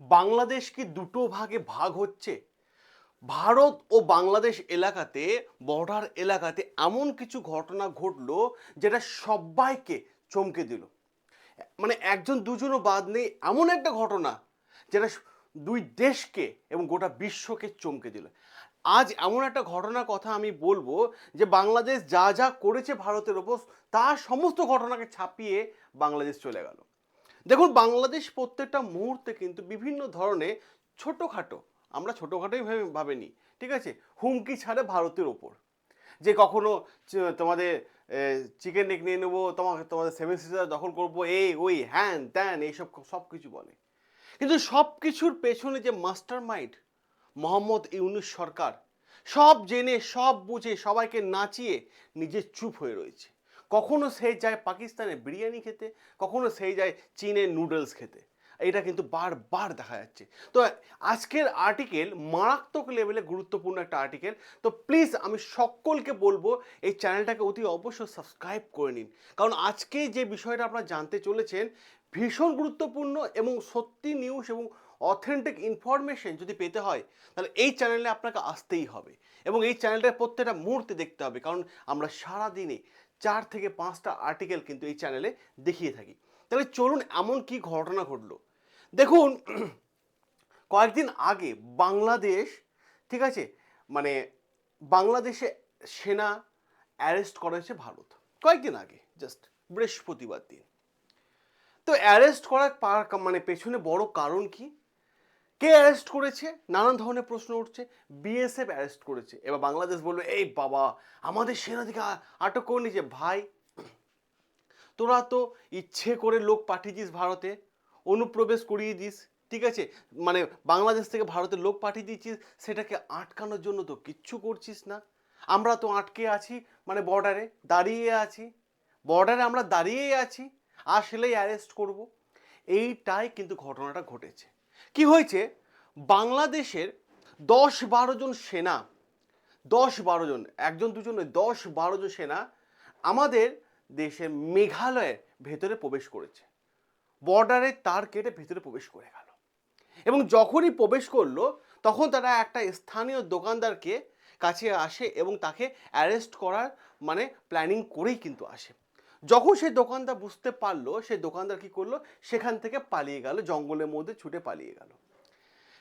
বাংলাদেশ কি দুটো ভাগে ভাগ হচ্ছে? ভারত ও বাংলাদেশ এলাকাতে, বর্ডার এলাকাতে এমন কিছু ঘটনা ঘটলো যেটা সবাইকে চমকে দিল। মানে একজন দুজনও বাদ নেই, এমন একটা ঘটনা যেটা দুই দেশকে এবং গোটা বিশ্বকে চমকে দিল। আজ এমন একটা ঘটনার কথা আমি বলব যে বাংলাদেশ যা যা করেছে ভারতের ওপর তার সমস্ত ঘটনাকে ছাপিয়ে বাংলাদেশ চলে গেল। দেখুন, বাংলাদেশ প্রত্যেকটা মুহূর্তে কিন্তু বিভিন্ন ধরনের ছোটোখাটো, আমরা ছোটোখাটোই ভেবে, ভাবেনি, ঠিক আছে? হুমকি ছাড়ে ভারতের ওপর। যে কখনো তোমাদের চিকেন নেক নিয়ে নেব, তোমাকে, তোমাদের সেভেন সিস্টার দখল করব, এই, ওই, হ্যান, ত্যান, এইসব সব কিছু বলে। কিন্তু সব কিছুর পেছনে যে মাস্টার মাইন্ড মোহাম্মদ ইউনুস সরকার, সব জেনে, সব বুঝে, সবাইকে নাচিয়ে নিজে চুপ হয়ে রয়েছে। কখনো সে যায় পাকিস্তানে বিরিয়ানি খেতে, কখনো সেই যায় চীনের নুডলস খেতে। এটা কিন্তু বারবার দেখা যাচ্ছে। তো আজকের আর্টিকেল মারাত্মক লেভেলে গুরুত্বপূর্ণ একটা আর্টিকেল তো প্লিজ আমি সকলকে বলব, এই চ্যানেলটাকে অতি অবশ্যই সাবস্ক্রাইব করে নিন। কারণ আজকে যে বিষয়টা আপনারা জানতে চলেছেন, ভীষণ গুরুত্বপূর্ণ এবং সত্যি নিউজ এবং অথেন্টিক ইনফরমেশন যদি পেতে হয়, তাহলে এই চ্যানেলে আপনাকে আসতেই হবে। এবং এই চ্যানেলটার প্রত্যেকটা মুহূর্তে দেখতে হবে, কারণ আমরা সারা দিনে চার থেকে পাঁচটা আর্টিকেল কিন্তু এই চ্যানেলে দেখিয়ে থাকি। তাহলে চলুন এমন কি ঘটনা ঘটলো? দেখুন, কয়েকদিন আগে বাংলাদেশ, ঠিক আছে? মানে বাংলাদেশে সেনা অ্যারেস্ট করেছে ভারত। কয়েকদিন আগে জাস্ট বৃহস্পতিবার দিন। তো অ্যারেস্ট করার মানে পেছনে বড় কারণ কি? কে অ্যারেস্ট করেছে? নানান ধরনের প্রশ্ন উঠছে। বিএসএফ অ্যারেস্ট করেছে। এবার বাংলাদেশ বলবে, এই বাবা, আমাদের সেনা থেকে আটক করে নিয়েছে ভাই, তোরা তো ইচ্ছে করে লোক পাঠিয়েছিস ভারতে, অনুপ্রবেশ করিয়ে দিস, ঠিক আছে? মানে বাংলাদেশ থেকে ভারতে লোক পাঠিয়ে দিচ্ছিস, সেটাকে আটকানোর জন্য তো কিচ্ছু করছিস না। আমরা তো আটকে আছি মানে বর্ডারে দাঁড়িয়ে আছি। বর্ডারে আমরা দাঁড়িয়েই আছি। আসলেই অ্যারেস্ট করব। এইটাই কিন্তু ঘটনাটা ঘটেছে। কি হয়েছে? বাংলাদেশের দশ বারো জন সেনা দশ বারো জন, একজন, দুজন দশ বারো জন সেনা আমাদের দেশের মেঘালয়ের ভেতরে প্রবেশ করেছে। বর্ডারে তার কেটে ভেতরে প্রবেশ করে গেল। এবং যখনই প্রবেশ করল, তখন তারা একটা স্থানীয় দোকানদারকে কাছে আসে এবং তাকে অ্যারেস্ট করার মানে প্ল্যানিং করেই কিন্তু আসে। যখন সেই দোকানদার বুঝতে পারল, সেই দোকানদার কি করল? সেখান থেকে পালিয়ে গেল, জঙ্গলের মধ্যে ছুটে পালিয়ে গেল।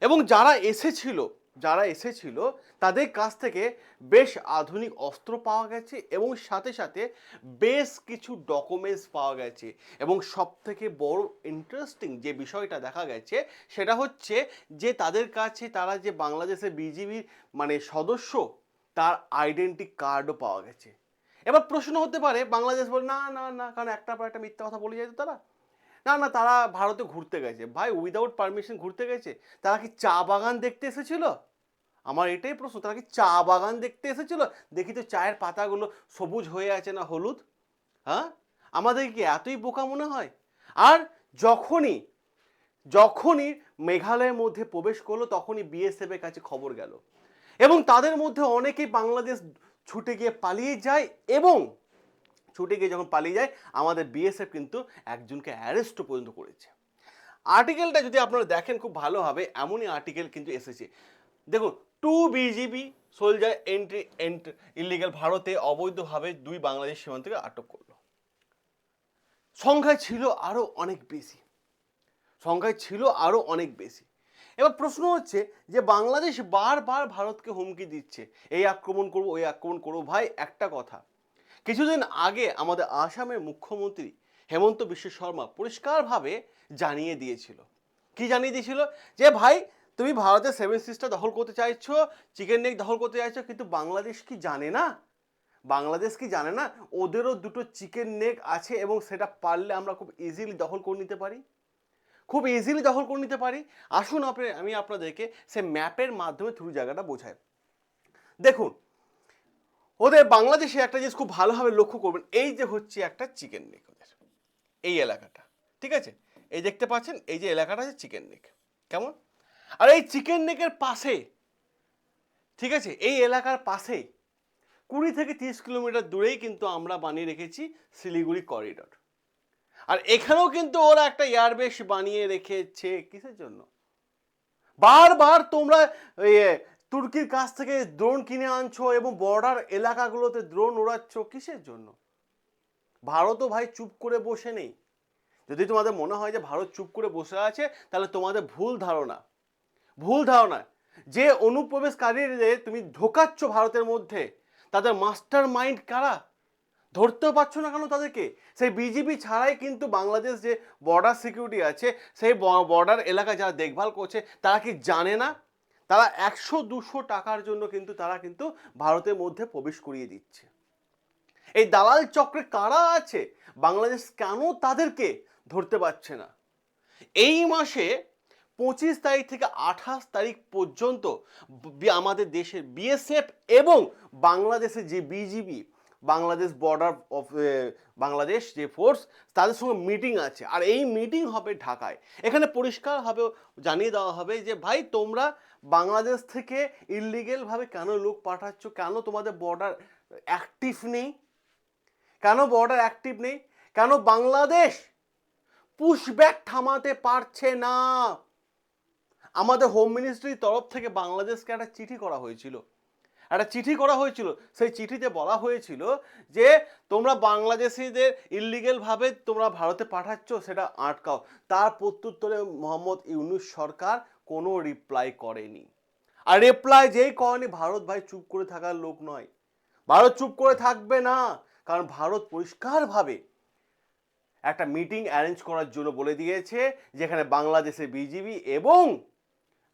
এবং যারা এসেছিল যারা এসেছিল, তাদের কাছ থেকে বেশ আধুনিক অস্ত্র পাওয়া গেছে এবং সাথে সাথে বেশ কিছু ডকুমেন্টস পাওয়া গেছে। এবং সব থেকে বড় ইন্টারেস্টিং যে বিষয়টা দেখা গেছে, সেটা হচ্ছে যে তাদের কাছে তারা যে বাংলাদেশের বিজিবির মানে সদস্য, তার আইডেন্টি কার্ডও পাওয়া গেছে। এবার প্রশ্ন হতে পারে, বাংলাদেশ বলে, না না না, কারণ একটা পর একটা মিথ্যা কথা বলে যায় তো তারা। না না, তারা ভারতে ঘুরতে গেছে। ভাই উইদাউট পারমিশন ঘুরতে গেছে। তারা কি চা বাগান দেখতে এসেছিল? আমার এটাই প্রশ্ন, তারা কি চা বাগান দেখতে এসেছিল? দেখি তো চায়ের পাতাগুলো সবুজ হয়ে আছে না হলুদ? হ্যাঁ? আমাদের কি এতই বোকা মনে হয়? আর যখনই যখনই মেঘালয়ের মধ্যে প্রবেশ করল, তখনই বিএসএফ এর কাছে খবর গেল। এবং তাদের মধ্যে অনেকেই বাংলাদেশ ছুটে গিয়ে পালিয়ে যায় এবং ছুটে গিয়ে যখন পালিয়ে যায়, আমাদের বিএসএফ কিন্তু একজনকে অ্যারেস্টও পর্যন্ত করেছে। আর্টিকেলটা যদি আপনারা দেখেন, খুব ভালো হবে। এমনই আর্টিকেল কিন্তু এসেছে। দেখুন to BGB soldier entry entry illegal ভারতে অবৈধভাবে দুই বাংলাদেশ সীমান্তকে আটক করল। সংখ্যায় ছিল আরও অনেক বেশি। সংখ্যায় ছিল আরও অনেক বেশি। এবার প্রশ্ন হচ্ছে যে বাংলাদেশ বারবার ভারতকে হুমকি দিচ্ছে। এই আক্রমণ করব, ওই আক্রমণ করব। ভাই, একটা কথা। কিছুদিন আগে আমাদের আসামের মুখ্যমন্ত্রী হেমন্ত বিশ্ব শর্মা পরিষ্কারভাবে জানিয়ে দিয়েছিল। কি জানিয়ে দিয়েছিল? যে ভাই, তুমি ভারতের সেভেন সিস্টার দখল করতে চাইছো, চিকেন নেক দখল করতে চাইছো, কিন্তু বাংলাদেশ কি জানে না? বাংলাদেশ কি জানে না? ওদেরও দুটো চিকেন নেক আছে এবং সেটা পারলে আমরা খুব ইজিলি দখল করে নিতে পারি? খুব ইজিলি দখল করে নিতে পারি। আসুন আপনি, আমি আপনাদেরকে সে ম্যাপের মাধ্যমে থ্রু জায়গাটা বোঝাই। দেখুন, ওদের বাংলাদেশে একটা জিনিস খুব ভালোভাবে লক্ষ্য করবেন, এই যে হচ্ছে একটা চিকেন নেক ওদের, এই এলাকাটা, ঠিক আছে? এই দেখতে পাচ্ছেন, এই যে এলাকাটা আছে চিকেন নেক কেমন? আর এই চিকেন নেকের পাশে, ঠিক আছে? এই এলাকার পাশেই কুড়ি থেকে তিরিশ কিলোমিটার দূরেই কিন্তু আমরা বানিয়ে রেখেছি শিলিগুড়ি করিডর আর এখানেও কিন্তু ওরা একটা এয়ারবেস বানিয়ে রেখেছে কিসের জন্য? বারবার তোমরা এ, তুর্কির কাছ থেকে ড্রোন কিনে আনছো এবং বর্ডার এলাকাগুলোতে ড্রোন ওড়াচ্ছ কিসের জন্য? ভারতও ভাই চুপ করে বসে নেই। যদি তোমাদের মনে হয় যে ভারত চুপ করে বসে আছে তাহলে তোমাদের ভুল ধারণা। ভুল ধারণা। যে অনুপ্রবেশকারীদের তুমি ঢোকাচ্ছ ভারতের মধ্যে তাদের মাস্টার মাইন্ড কারা? ধরতেও পারছ না কেন তাদেরকে? সেই বিজেপি ছাড়াই কিন্তু বাংলাদেশ যে বর্ডার সিকিউরিটি আছে, সেই বর্ডার এলাকা যারা দেখভাল করছে, তারা কি জানে না? তারা একশো দুশো টাকার জন্য কিন্তু তারা কিন্তু ভারতের মধ্যে প্রবেশ করিয়ে দিচ্ছে। এই দালাল চক্রে কারা আছে? বাংলাদেশ কেন তাদেরকে ধরতে পারছে না? এই মাসে পঁচিশ তারিখ থেকে আঠাশ তারিখ পর্যন্ত আমাদের দেশের বিএসএফ এবং বাংলাদেশের যে BGB Bangladesh border of Bangladesh যে ফোর্স তাদের সঙ্গে মিটিং আছে। আর এই মিটিং হবে ঢাকায়। এখানে পরিষ্কারভাবে জানিয়ে দেওয়া হবে যে, ভাই, তোমরা বাংলাদেশ থেকে ইলিগেলভাবে কেন লোক পাঠাচ্ছ? কেন তোমাদের বর্ডার অ্যাক্টিভ নেই? কেন বর্ডার অ্যাক্টিভ নেই? কেন বাংলাদেশ পুশব্যাক থামাতে পারছে না? আমাদের হোম মিনিস্ট্রির তরফ থেকে বাংলাদেশকে একটা চিঠি করা হয়েছিল। একটা চিঠি করা হয়েছিল। সেই চিঠিতে বলা হয়েছিল যে, তোমরা বাংলাদেশিদের ইলিগেলভাবে তোমরা ভারতে পাঠাচ্ছ, সেটা আটকাও। তার প্রত্যুত্তরে মোহাম্মদ ইউনুস সরকার কোনো রিপ্লাই করেনি। আর রিপ্লাই যেই করেনি, ভারত ভাই চুপ করে থাকার লোক নয়। ভারত চুপ করে থাকবে না। কারণ ভারত পরিষ্কারভাবে একটা মিটিং অ্যারেঞ্জ করার জন্য বলে দিয়েছে, যেখানে বাংলাদেশের বিজিবি এবং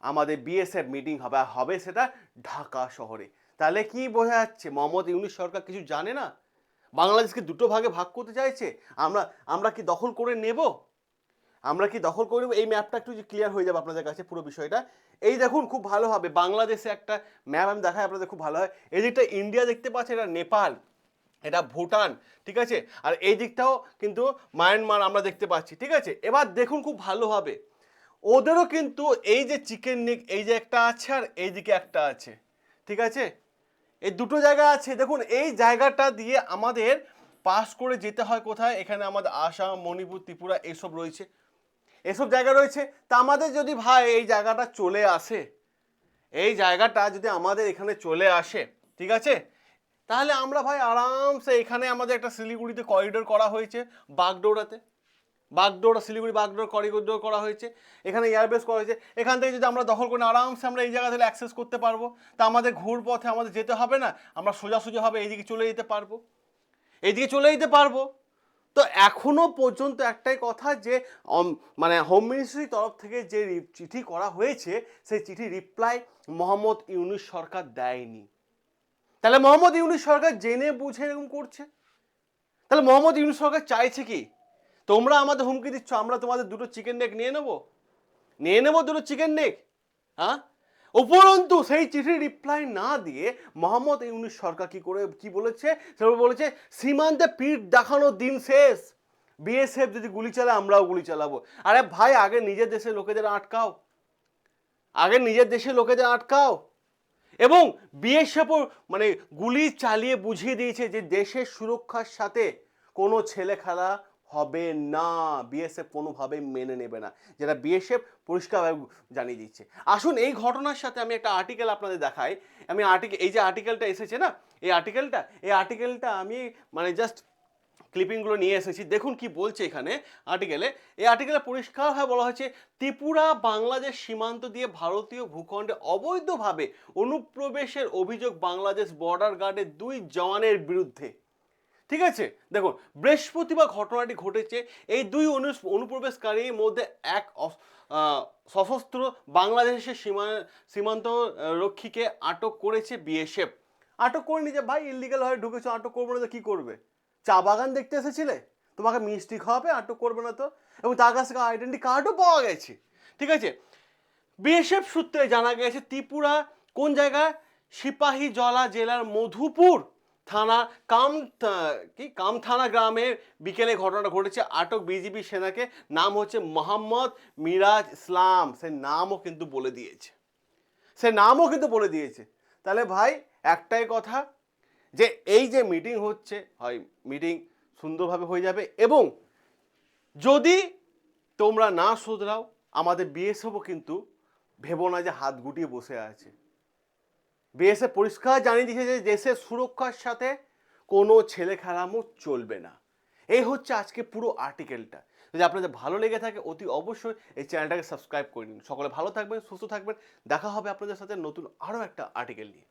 আমাদের বিএসএফ মিটিং হবে হবে সেটা ঢাকা শহরে। তাহলে কি বোঝা যাচ্ছে? মোহাম্মদ ইউনুস সরকার কিছু জানে না? বাংলাদেশকে দুটো ভাগে ভাগ করতে চাইছে। আমরা আমরা কি দখল করে নেব? আমরা কি দখল করে নেব? এই ম্যাপটা একটু ক্লিয়ার হয়ে যাবে আপনাদের কাছে পুরো বিষয়টা। এই দেখুন, খুব ভালো হবে। বাংলাদেশে একটা ম্যাপ আমি দেখাই, আপনাদের খুব ভালো হয়। এই দিকটা ইন্ডিয়া দেখতে পাচ্ছে এটা নেপাল, এটা ভুটান, ঠিক আছে? আর এই দিকটাও কিন্তু মায়ানমার আমরা দেখতে পাচ্ছি, ঠিক আছে? এবার দেখুন, খুব ভালো হবে। ওদেরও কিন্তু এই যে চিকেন নেক এই যে একটা আছে আর এইদিকে একটা আছে, ঠিক আছে? এই দুটো জায়গা আছে। দেখুন, এই জায়গাটা দিয়ে আমাদের পাস করে যেতে হয় কোথায়? এখানে আমাদের আসাম, মণিপুর, ত্রিপুরা এসব রয়েছে। এসব জায়গা রয়েছে। তা আমাদের যদি ভাই এই জায়গাটা চলে আসে, এই জায়গাটা যদি আমাদের এখানে চলে আসে, ঠিক আছে? তাহলে আমরা ভাই আরামসে এখানে আমাদের একটা শিলিগুড়িতে করিডোর করা হয়েছে বাগডোরাতে বাগডোরা, শিলিগুড়ি বাগডোর করিডোর করা হয়েছে। এখানে এয়ারবেস করা হয়েছে। এখান থেকে যদি আমরা দখল করে আরামসে আমরা এই জায়গা থেকে অ্যাক্সেস করতে পারব। তা আমাদের ঘুর পথে আমাদের যেতে হবে না, আমরা সোজাসুজি হবে এইদিকে চলে যেতে পারব। এইদিকে চলে যেতে পারব। তো এখনও পর্যন্ত একটাই কথা যে মানে হোম মিনিস্ট্রির তরফ থেকে যে চিঠি করা হয়েছে, সেই চিঠি রিপ্লাই মোহাম্মদ ইউনুস সরকার দেয়নি। তাহলে মোহাম্মদ ইউনুস সরকার জেনে বুঝে এরকম করছে? তাহলে মোহাম্মদ ইউনুস সরকার চাইছে কি? তোমরা আমাদের হুমকি দিচ্ছ, আমরা তোমাদের দুটো চিকেন নেক নিয়ে নেব। নিয়ে নেব দুটো চিকেন নেক হ্যাঁ? উপরন্তু সেই চিঠি রিপ্লাই না দিয়ে মোহাম্মদ ইউনুস সরকার কি করে, কি বলেছে? সেটা বলেছে, সীমান্তে পিঠ দেখানোর দিন শেষ। বিএসএফ যদি গুলি চালায়, আমরাও গুলি চালাবো। আরে ভাই, আগে নিজের দেশের লোকেদের আটকাও। আগে নিজের দেশের লোকেদের আটকাও। এবং বিএসএফও মানে গুলি চালিয়ে বুঝিয়ে দিয়েছে যে দেশের সুরক্ষার সাথে কোনো ছেলে খেলা হবে না। বিএসএফ কোনোভাবে মেনে নেবে না। যেটা বিএসএফ পরিষ্কারভাবে জানিয়ে দিচ্ছে। আসুন এই ঘটনার সাথে আমি একটা আর্টিকেল আপনাদের দেখাই। আমি আর্টিকেল এই যে আর্টিকেলটা এসেছে না? এই আর্টিকেলটা এই আর্টিকেলটা আমি মানে জাস্ট ক্লিপিংগুলো নিয়ে এসেছি। দেখুন কি বলছে এখানে আর্টিকেলে এই আর্টিকেলে পরিষ্কারভাবে বলা হয়েছে, ত্রিপুরা বাংলাদেশ সীমান্ত দিয়ে ভারতীয় ভূখণ্ডে অবৈধভাবে অনুপ্রবেশের অভিযোগ বাংলাদেশ বর্ডার গার্ডের দুই জওয়ানের বিরুদ্ধে। ঠিক আছে? দেখুন বৃহস্পতিবার ঘটনাটি ঘটেছে এই দুই অনু- অনুপ্রবেশকারীর মধ্যে এক সশস্ত্র বাংলাদেশের সীমা, সীমান্ত রক্ষীকে আটক করেছে বিএসএফ। আটক করে নিজে ভাই ইলিগাল হয়ে ঢুকেছো, আটক করব না তো কী করবে? চা বাগান দেখতে এসেছিলে? তোমাকে মিষ্টি খাওয়াবে, আটক করবে না তো? এবং তার কাছ থেকে আইডেন্টি কার্ডও পাওয়া গেছে। ঠিক আছে? বিএসএফ সূত্রে জানা গেছে, ত্রিপুরা কোন জায়গায়? সিপাহী জলা জেলার মধুপুর। থানা কাম কি? কাম থানা গ্রামের বিকেলে ঘটনাটা ঘটেছে। আটক বিজিবি সেনাকে নাম হচ্ছে মোহাম্মদ মিরাজ ইসলাম। সে নামও কিন্তু বলে দিয়েছে। সে নামও কিন্তু বলে দিয়েছে। তাহলে ভাই, একটাই কথা যে এই যে মিটিং হচ্ছে, হয় মিটিং সুন্দরভাবে হয়ে যাবে এবং যদি তোমরা না শুধরাও, আমাদের বিএসএফও কিন্তু ভেবো না যে হাত গুটিয়ে বসে আছে। বিএসএফ পরিষ্কার জানিয়ে দিয়েছে যে দেশের সুরক্ষার সাথে কোনো ছেলে খেলামো চলবে না। এই হচ্ছে আজকে পুরো আর্টিকেলটা যদি আপনাদের ভালো লেগে থাকে, অতি অবশ্যই এই চ্যানেলটাকে সাবস্ক্রাইব করে নিন। সকলে ভালো থাকবেন, সুস্থ থাকবেন। দেখা হবে আপনাদের সাথে নতুন আরও একটা আর্টিকেল নিয়ে।